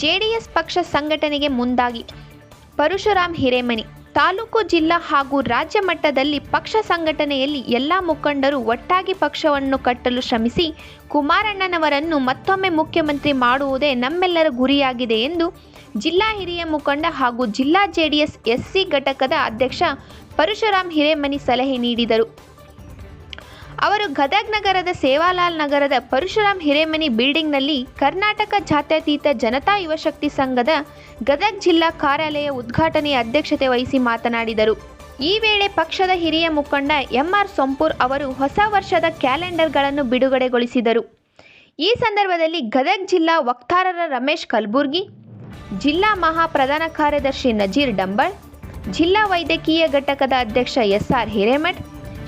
JDS ಪಕ್ಷ ಸಂಘಟನೆಗೆ ಮುಂದಾಗಿ. ಪರಶುರಾಮ್ ಹಿರೇಮನಿ, ತಾಲೂಕು ಜಿಲ್ಲಾ ಹಾಗೂ ರಾಜ್ಯ ಮಟ್ಟದಲ್ಲಿ ಪಕ್ಷ ಸಂಘಟನೆಯಲ್ಲಿ ಎಲ್ಲ ಮುಖಂಡರು ಒಟ್ಟಾಗಿ ಪಕ್ಷವನ್ನು ಕಟ್ಟಲು ಶ್ರಮಿಸಿ, ಕುಮಾರಣ್ಣನವರನ್ನು ಮತ್ತೊಮ್ಮೆ ಮುಖ್ಯಮಂತ್ರಿ ಮಾಡುವುದೇ ನಮ್ಮೆಲ್ಲರ ಗುರಿಯಾಗಿದೆ ಎಂದು ಜಿಲ್ಲಾ ಹಿರಿಯ ಮುಖಂಡ ಹಾಗೂ ಜಿಲ್ಲಾ ಜೆಡಿಎಸ್ ಎಸ್ಸಿ ಘಟಕದ ಅಧ್ಯಕ್ಷ ಪರಶುರಾಮ್ ಹಿರೇಮನಿ ಸಲಹೆ ನೀಡಿದರು. ಅವರು ಗದಗ್ ನಗರದ ಸೇವಾಲಾಲ್ ನಗರದ ಪರಶುರಾಮ್ ಹಿರೇಮನಿ ಬಿಲ್ಡಿಂಗ್ನಲ್ಲಿ ಕರ್ನಾಟಕ ಜಾತ್ಯತೀತ ಜನತಾ ಯುವಶಕ್ತಿ ಸಂಘದ ಗದಗ್ ಜಿಲ್ಲಾ ಕಾರ್ಯಾಲಯ ಉದ್ಘಾಟನೆಯ ಅಧ್ಯಕ್ಷತೆ ವಹಿಸಿ ಮಾತನಾಡಿದರು. ಈ ವೇಳೆ ಪಕ್ಷದ ಹಿರಿಯ ಮುಖಂಡ ಎಂಆರ್ ಸೋಂಪುರ್ ಅವರು ಹೊಸ ವರ್ಷದ ಕ್ಯಾಲೆಂಡರ್ಗಳನ್ನು ಬಿಡುಗಡೆಗೊಳಿಸಿದರು. ಈ ಸಂದರ್ಭದಲ್ಲಿ ಗದಗ್ ಜಿಲ್ಲಾ ವಕ್ತಾರರ ರಮೇಶ್ ಕಲಬುರ್ಗಿ, ಜಿಲ್ಲಾ ಮಹಾ ಪ್ರಧಾನ ಕಾರ್ಯದರ್ಶಿ ನಜೀರ್ ಡಂಬಳ್, ಜಿಲ್ಲಾ ವೈದ್ಯಕೀಯ ಘಟಕದ ಅಧ್ಯಕ್ಷ ಎಸ್ಆರ್ ಹಿರೇಮಠ್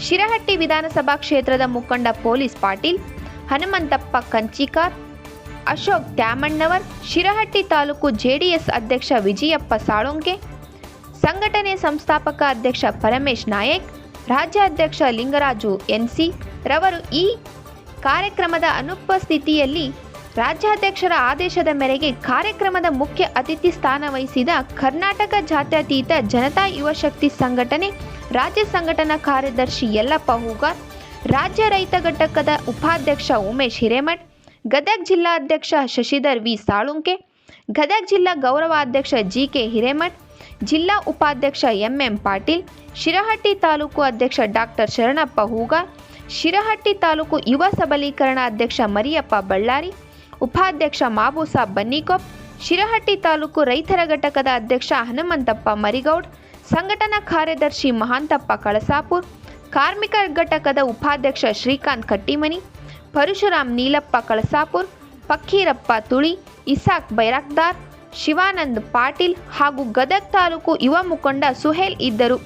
ಶಿರಹಟ್ಟಿ ವಿಧಾನಸಭಾ ಕ್ಷೇತ್ರದ ಮುಖಂಡ ಪೊಲೀಸ್ ಪಾಟೀಲ್, ಹನುಮಂತಪ್ಪ ಕಂಚಿಕಾರ್, ಅಶೋಕ್ ತ್ಯಾಮಣ್ಣವರ್ ಶಿರಹಟ್ಟಿ ತಾಲೂಕು ಜೆಡಿಎಸ್ ಅಧ್ಯಕ್ಷ ವಿಜಯಪ್ಪ ಸಾಳೊಂಕೆ, ಸಂಘಟನೆ ಸಂಸ್ಥಾಪಕ ಅಧ್ಯಕ್ಷ ಪರಮೇಶ್ ನಾಯಕ್, ರಾಜ್ಯಾಧ್ಯಕ್ಷ ಲಿಂಗರಾಜು ಎನ್ಸಿ ರವರು ಈ ಕಾರ್ಯಕ್ರಮದ ಅನುಪಸ್ಥಿತಿಯಲ್ಲಿ ರಾಜ್ಯಾಧ್ಯಕ್ಷರ ಆದೇಶದ ಮೇರೆಗೆ ಕಾರ್ಯಕ್ರಮದ ಮುಖ್ಯ ಅತಿಥಿ ಸ್ಥಾನ ವಹಿಸಿದ ಕರ್ನಾಟಕ ಜಾತ್ಯತೀತ ಜನತಾ ಯುವಶಕ್ತಿ ಸಂಘಟನೆ, ರಾಜ್ಯ ಸಂಘಟನಾ ಕಾರ್ಯದರ್ಶಿ ಯಲ್ಲಪ್ಪ ಹೂಗಾರ್ ರಾಜ್ಯ ರೈತ ಘಟಕದ ಉಪಾಧ್ಯಕ್ಷ ಉಮೇಶ್ ಹಿರೇಮಠ್, ಗದಗ್ ಜಿಲ್ಲಾಧ್ಯಕ್ಷ ಶಶಿಧರ್ ವಿ ಸಾಳುಂಕೆ, ಗದಗ್ ಜಿಲ್ಲಾ ಗೌರವಾಧ್ಯಕ್ಷ ಜಿ ಕೆ ಹಿರೇಮಠ್, ಜಿಲ್ಲಾ ಉಪಾಧ್ಯಕ್ಷ ಎಂ ಎಂ ಪಾಟೀಲ್, ಶಿರಹಟ್ಟಿ ತಾಲೂಕು ಅಧ್ಯಕ್ಷ ಡಾಕ್ಟರ್ ಶರಣಪ್ಪ ಹೂಗಾರ್ ಶಿರಹಟ್ಟಿ ತಾಲೂಕು ಯುವ ಸಬಲೀಕರಣ ಅಧ್ಯಕ್ಷ ಮರಿಯಪ್ಪ ಬಳ್ಳಾರಿ ಉಪಾಧ್ಯಕ್ಷ ಮಾಬೂಸಾ ಬನ್ನಿಕೊಪ್ ಶಿರಹಟ್ಟಿ ತಾಲೂಕು ರೈತರ ಘಟಕದ ಅಧ್ಯಕ್ಷ ಹನುಮಂತಪ್ಪ ಮರಿಗೌಡ್, ಸಂಘಟನಾ ಕಾರ್ಯದರ್ಶಿ ಮಹಾಂತಪ್ಪ ಕಳಸಾಪುರ್, ಕಾರ್ಮಿಕ ಘಟಕದ ಉಪಾಧ್ಯಕ್ಷ ಶ್ರೀಕಾಂತ್ ಕಟ್ಟಿಮನಿ, ಪರಶುರಾಮ್ ನೀಲಪ್ಪ ಕಳಸಾಪುರ್ ಫಕ್ಕೀರಪ್ಪ ತುಳಿ, ಇಸಾಕ್ ಬೈರಾಕ್ದಾರ್ ಶಿವಾನಂದ್ ಪಾಟೀಲ್ ಹಾಗೂ ಗದಗ್ ತಾಲೂಕು ಯುವ ಮುಖಂಡ ಸುಹೇಲ್ ಇದ್ದರು.